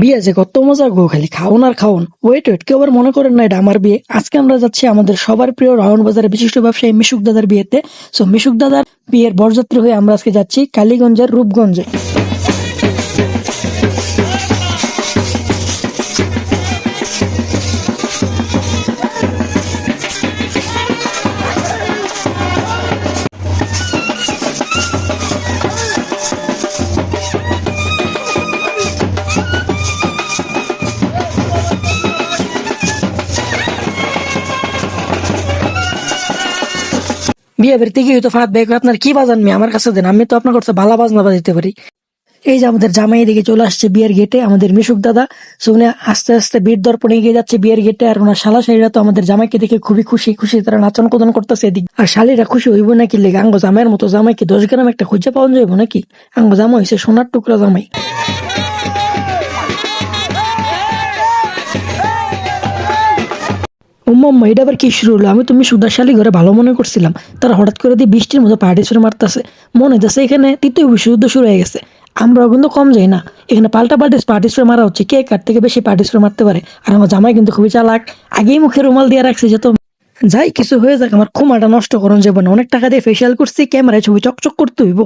বিয়ে যে কত মজা গো, খালি খাওন আর খাওন। ওয়েট ওয়েট কেউ আবার মনে করেন না এটা আমার বিয়ে? আজকে আমরা যাচ্ছি আমাদের সবার প্রিয় রাউন্ড বাজারের বিশিষ্ট ব্যবসায়ী মিশুক দাদার বিয়েতে। সো মিশুক দাদার বিয়ের বরযাত্রী হয়ে আমরা আজকে যাচ্ছি কালীগঞ্জের রূপগঞ্জে। বিয়ে বাড়িতে গিয়ে তো ভাই কয়, আপনার কি বাজান মি আমার কাছে দেন আমি তো আপনার কাছে ভালো বাজনা বাজাইতে পারি। এই যে আমাদের জামাই দিকে চলে আসছে বিয়ের গেটে আমাদের মিশুক দাদা। সো উনি আস্তে আস্তে বীর দর্পণে এগিয়ে যাচ্ছে বিয়ের গেটে আর ওনার শালা শাড়িরা তো আমাদের জামাইকে দেখে খুবই খুশি খুশি তারা নাচন কোদন করতেছে এদিক। আর শালিরা খুশি হইব নাকি লেগে? আঙ্গ জামাইয়ের মতো জামাইকে দশ গ্রাম একটা খুঁজে পাওয়া যাইব নাকি? আঙ্গ জামাই হয়েছে সোনার টুকরা জামাই। উম্মা এটা আবার কি শুরু হলো? আমি তুমি সুদাশালী ঘরে ভালো মনে করছিলাম। তারা হঠাৎ করে দিয়ে বৃষ্টির মতো পার্টি ছুড়ে মারতেছে। মনে হচ্ছে এখানে তৃতীয় বিশ্বযুদ্ধ শুরু হয়ে গেছে। আমরাও কিন্তু কম যাই না। এখানে পাল্টা পাল্টে পার্টি ছুড়ে মারা হচ্ছে। কে কার থেকে বেশি পার্টি ছুড়ে মারতে পারে? আর আমার জামাই কিন্তু খুবই চালাক। আগেই মুখে রুমাল দিয়ে রাখছে যে তো যাই, কিছু হয়ে যাক। আমার খুমাটা নষ্ট করুন যাবে না অনেক টাকা দিয়ে ফেসিয়াল করছি, ক্যামেরায় ছবি চকচক করতে হইব।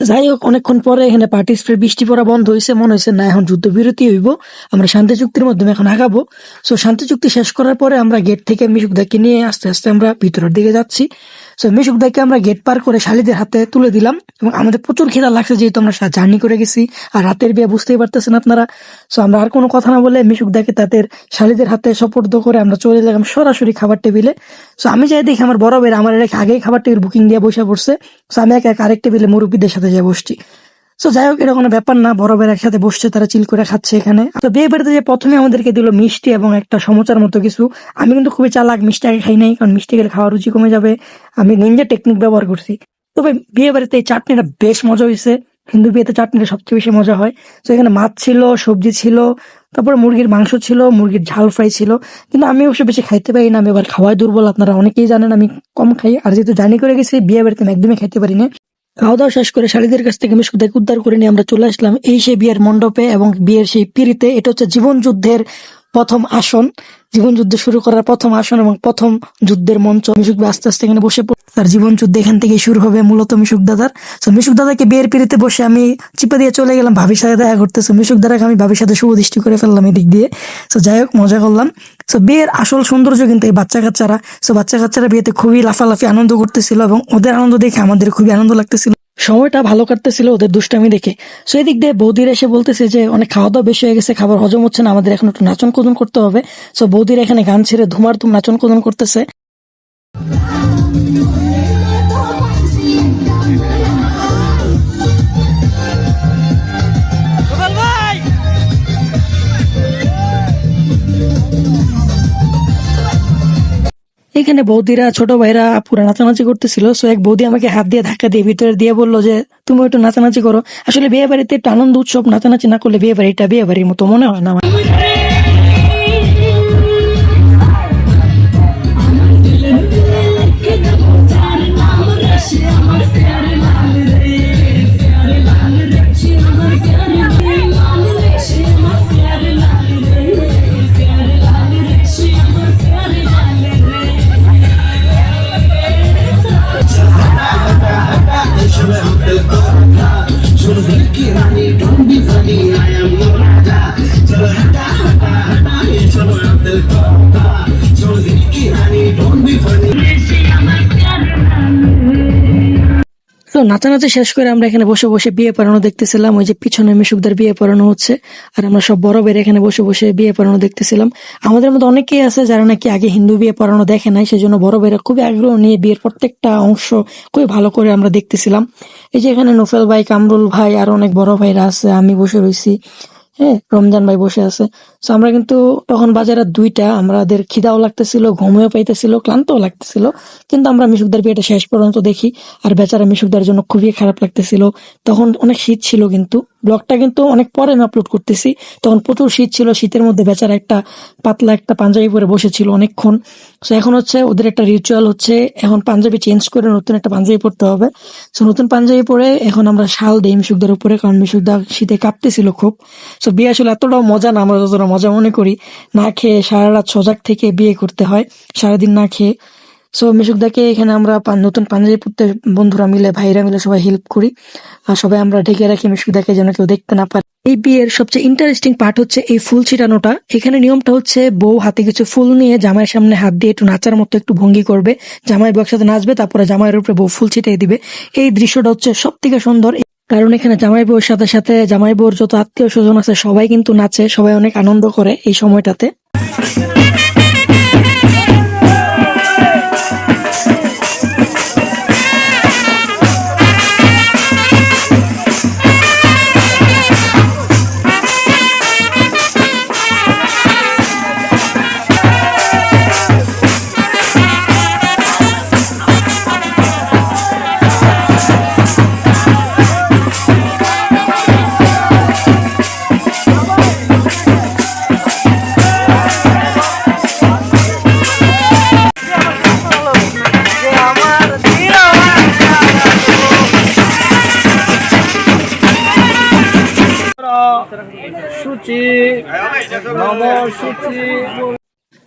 যাই হোক অনেকক্ষণ পরে এখানে পার্টি স্প্রে বৃষ্টি পড়া বন্ধ হয়েছে মনে হয়েছে না, এখন যুদ্ধ বিরতি হইব। আমরা শান্তি চুক্তির মাধ্যমে এখন আগাবো। সো শান্তি চুক্তি শেষ করার পরে আমরা গেট থেকে মিশুকদাকে নিয়ে আস্তে আস্তে আমরা ভিতরের দিকে যাচ্ছি। সো মিশুকদাকে আমরা গেট পার করে শালিদের হাতে তুলে দিলাম এবং আমাদের প্রচুর খিদা লাগছে যেহেতু আমরা জার্নি করে গেছি আর রাতের বিয়ে বুঝতেই পারতেছেন আপনারা। সো আমরা আর কোনো কথা না বলে মিশুক দাকে তাদের শালিদের হাতে সপর্দ করে আমরা চলে গেলাম সরাসরি খাবার টেবিলে। সো আমি যাই দেখি আমার বড় বের আমার রেখে আগেই খাবার টেবিল বুকিং দিয়ে বসে পড়ছে। সো আমি এক একা আরেক টেবিলে মুরব্বীদের সাথে যাই বসছি। তো যাই হোক এটা কোনো ব্যাপার না। বড় একসাথে বসছে, তারা চিল করে খাচ্ছে এখানে। তো বিয়ে বাড়িতে যে প্রথমে আমাদেরকে দিল মিষ্টি এবং একটা সমচার মতো কিছু, আমি কিন্তু খুবই চালাক মিষ্টি আগে খাই নাই, কারণ মিষ্টি খেলে খাওয়ার রুচি কমে যাবে। আমি নিনজা টেকনিক ব্যবহার করছি। তবে বিয়ে বাড়িতে এই চাটনিটা বেশ মজা হয়েছে হিন্দু বিয়েতে চাটনিটা সবচেয়ে বেশি মজা হয়। তো এখানে মাছ ছিল, সবজি ছিল, তারপরে মুরগির মাংস ছিল, মুরগির ঝাল ফ্রাই ছিল। কিন্তু আমি অবশ্য বেশি খাইতে পারি না, আমি এবার খাওয়াই দুর্বল, আপনারা অনেকেই জানেন, আমি কম খাই। আর যেহেতু জানি করে গেছি, বিয়ে বাড়িতে আমি একদমই খাইতে পারি না। খাওয়া দাওয়া শেষ করে শালিদের কাছ থেকে মিশুকদাকে উদ্ধার করে নিয়ে আমরা চলে আসলাম এই সেই বিয়ের মণ্ডপে এবং বিয়ের সেই পিড়িতে। এটা হচ্ছে জীবন যুদ্ধের প্রথম আসন জীবন যুদ্ধ শুরু করার প্রথম আসন এবং প্রথম যুদ্ধের মঞ্চ। মিশুক আস্তে আস্তে এখানে বসে তার জীবন যুদ্ধ এখান থেকে শুরু হবে মূলত মিশুক দাদার। তো মিশুক দাদাকে বিয়ের পিড়িতে বসে আমি চিপে দিয়ে চলে গেলাম ভাবির সাথে দেখা করতে So, মিশুক দাদাকে আমি ভাবির সাথে শুভ দৃষ্টি করে ফেললাম এদিক দিয়ে। তো যাই হোক মজা করলাম। তো বিয়ের আসল সৌন্দর্য কিন্তু এই বাচ্চা কাচ্চারা। তো বাচ্চা কাচ্চারা বিয়েতে খুবই লাফালাফি আনন্দ করতেছিল এবং ওদের আনন্দ দেখে আমাদের খুবই আনন্দ লাগতেছিল। সময়টা ভালো কাটতেছিল ওদের দুষ্টামি দেখে। সো এদিক দিয়ে বৌদির এসে বলতেছে যে, অনেক খাওয়া দাওয়া বেশি হয়ে গেছে, খাবার হজম হচ্ছে না, আমাদের এখন একটু নাচন কুদন করতে হবে। সো বৌদির এখানে গান ছেড়ে ধুমার ধুম নাচন কুদন করতেছে। এখানে বৌদিরা, ছোট ভাইরা পুরো নাচানাচি করতেছিল। সো এক বৌদি আমাকে হাত দিয়ে ধাক্কা দিয়ে ভিতরে দিয়ে বলল যে, তুমি একটু নাচানাচি করো। আসলে বিয়ে বাড়িতে একটু আনন্দ উৎসব নাচানাচি না করলে বিয়ে বাড়ি এটা বিয়ে বাড়ির মতো মনে হয় না আমার। নাচানাচি শেষ করে আমরা এখানে বসে বসে বিয়ে পড়ানো দেখতেছিলাম, ওই যে পিছনে মিশুকদার বিয়ে পড়ানো হচ্ছে, আর আমরা সব বড় বের এখানে বসে বসে বিয়ে পড়ানো দেখতেছিলাম। আমাদের মধ্যে অনেকেই আছে যারা নাকি আগে হিন্দু বিয়ে পড়ানো দেখে নাই, সেজন্য বড় বেরা খুবই আগ্রহ নিয়ে বিয়ের প্রত্যেকটা অংশ খুবই ভালো করে আমরা দেখতেছিলাম। এই যে এখানে নোফেল ভাই, কামরুল ভাই, আর অনেক বড় ভাইরা আছে, আমি বসে রয়েছি হ্যাঁ রমজান ভাই বসে আছে। তো আমরা কিন্তু তখন বাজারে দুইটা, আমাদের খিদাও লাগতেছিল, ঘুমিও পাইতেছিল, ক্লান্তও লাগতেছিল। কিন্তু আমরা মিশুকদার বিয়েটা শেষ পর্যন্ত দেখি, আর বেচারা মিশুকদার জন্য খুবই খারাপ লাগতেছিল। তখন অনেক শীত ছিল কিন্তু, ব্লগটা কিন্তু অনেক পরে আমি আপলোড করতেছি। তখন প্রচুর শীত ছিল, শীতের মধ্যে বেচারা একটা পাতলা একটা পাঞ্জাবি পরে বসেছিল অনেকক্ষণ। সো এখন হচ্ছে ওদের একটা রিচুয়াল হচ্ছে, এখন পাঞ্জাবি চেঞ্জ করে নতুন একটা পাঞ্জাবি পরতে হবে। সো নতুন পাঞ্জাবি পরে এখন আমরা শাল দিই মিশুকদার উপরে, কারণ মিশুকদা শীতে কাঁপতেছিল খুব। সো বিয়ে আসলে এতটাও মজা না, আমরা যতটা মজা মনে করি। না খেয়ে সারা রাত সজাগ থেকে বিয়ে করতে হয়। সারাদিন না খেয়ে। সো মিশুকদাকে এখানে আমরা নতুন পাঞ্জাবি পরতে বন্ধুরা মিলে ভাইরা মিলে সবাই হেল্প করি। আর সবাই আমরা ঢেকে রাখি মিশুকদাকে যেন কেউ দেখতে না পারে। এই বিয়ের সবচেয়ে ইন্টারেস্টিং পার্ট হচ্ছে এই ফুল ছিটানোটা। এখানে নিয়মটা হচ্ছে বউ হাতে কিছু ফুল নিয়ে জামাইয়ের সামনে হাত দিয়ে একটু নাচার মতো একটু ভঙ্গি করবে। জামাই বউ একসাথে নাচবে, তারপরে জামাইয়ের উপরে বউ ফুল ছিটিয়ে দিবে। এই দৃশ্যটা হচ্ছে সব থেকে সুন্দর। কারণ এখানে জামাই বউর সাথে সাথে জামাই বউর যত আত্মীয় স্বজন আছে, সবাই কিন্তু নাচে, সবাই অনেক আনন্দ করে এই সময়টাতে।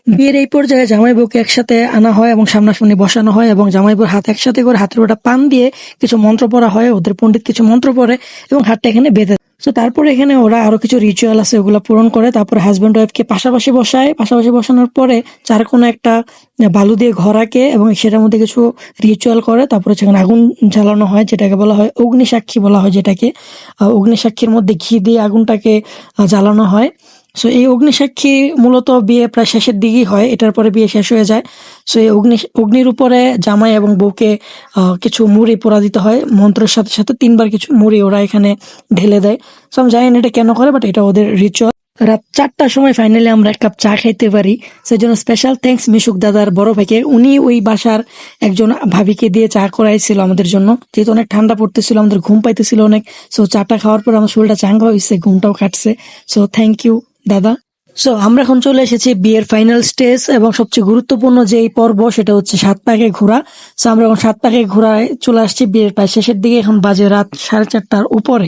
বিয়ের এই পর্যায়ে জামাই বউকে একসাথে আনা হয় এবং সামনাসামনি বসানো হয় এবং জামাই বউর হাত একসাথে করে হাতের ওটা পান দিয়ে কিছু মন্ত্র পড়া হয় ওদের পণ্ডিত কিছু মন্ত্র পড়ে এবং হাতটা এখানে বেঁধে তো তারপরে এখানে ওরা আরও কিছু রিচুয়াল আছে ওগুলো পূরণ করে। তারপরে হাজব্যান্ড ওয়াইফকে পাশাপাশি বসায়। পাশাপাশি বসানোর পরে চার কোনো একটা বালু দিয়ে ঘরাকে এবং সেটার মধ্যে কিছু রিচুয়াল করে। তারপরে সেখানে আগুন জ্বালানো হয় যেটাকে বলা হয় অগ্নি সাক্ষী বলা হয় যেটাকে। আহ, অগ্নি সাক্ষীর মধ্যে ঘি দিয়ে আগুনটাকে জ্বালানো হয়। সো এই অগ্নিসাক্ষী মূলত বিয়ে প্রায় শেষের দিকেই হয়, এটার পরে বিয়ে শেষ হয়ে যায়। সো এই অগ্নি অগ্নির উপরে জামাই এবং বউকে কিছু মুড়ি পোড়া দিতে হয়। মন্ত্রের সাথে সাথে তিনবার কিছু মুড়ি ওরা এখানে ঢেলে দেয়। সো আমি জানি এটা কেন করে বাট এটা ওদের রিচুয়াল রাত চারটার সময় ফাইনালি আমরা এক কাপ চা খাইতে পারি। সেই জন্য স্পেশাল থ্যাঙ্কস মিশুক দাদার বড় ভাইকে। উনি ওই বাসার একজন ভাবিকে দিয়ে চা করাইছিল আমাদের জন্য। যেহেতু অনেক ঠান্ডা পড়তেছিল, আমাদের ঘুম পাইতেছিল অনেক। সো চাটা খাওয়ার পর আমার শরীরটা চাঙ্গা হয়েছে ঘুমটাও কাটছে। সো থ্যাংক ইউ দাদা সো আমরা এখন চলে এসেছি বিয়ের ফাইনাল স্টেজ এবং সবচেয়ে গুরুত্বপূর্ণ যে এই পর্ব, সেটা হচ্ছে সাত পাকে ঘোরা। সো আমরা এখন সাত পাকে ঘোরায় চলে আসছি বিয়ের প্রায় শেষের দিকে, এখন বাজে রাত সাড়ে চারটার উপরে।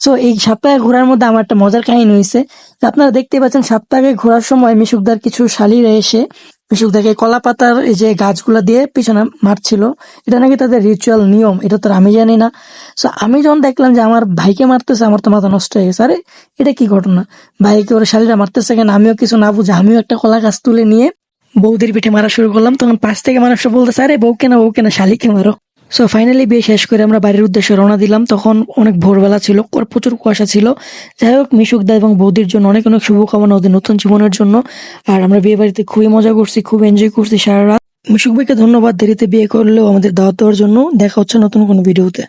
সো এই সাপ্তাহে ঘোরার মধ্যে আমার একটা মজার কাহিনী হয়েছে আপনারা দেখতে পাচ্ছেন সাপ্তাহে ঘোরার সময় মিশুকদার কিছু শালিরা এসে মিশুকদাকে কলা পাতার এই যে গাছগুলা দিয়ে পিছনে মারছিল, এটা নাকি তাদের রিচুয়াল নিয়ম? এটা তো আমি জানি না। সো আমি যখন দেখলাম যে আমার ভাইকে মারতেছে, আমার তো মাথা নষ্ট হয়ে গেছে। আরে, এটা কি ঘটনা? ভাইকে ওর শালিরা মারতেছে কেন? আমিও কিছু না বুঝে আমিও একটা কলা গাছ তুলে নিয়ে বৌদির পিঠে মারা শুরু করলাম। তখন পাশ থেকে মানুষ বলতেছে, আরে বউ কেনা বউ কেনা শালিকে মারো। সো ফাইনালি বিয়ে শেষ করে আমরা বাড়ির উদ্দেশ্যে রওনা দিলাম। তখন অনেক ভোরবেলা ছিল প্রচুর কুয়াশা ছিল। যাই হোক মিশুকদা এবং বৌদির জন্য অনেক অনেক শুভকামনা ওদের নতুন জীবনের জন্য। আর আমরা বিয়ে বাড়িতে খুবই মজা করছি, খুব এনজয় করছি সারা রাত। মিশুক ভাইকে ধন্যবাদ দেরিতে বিয়ে করলেও আমাদের দাওয়াত দেওয়ার জন্য। দেখা হচ্ছে নতুন কোনো ভিডিওতে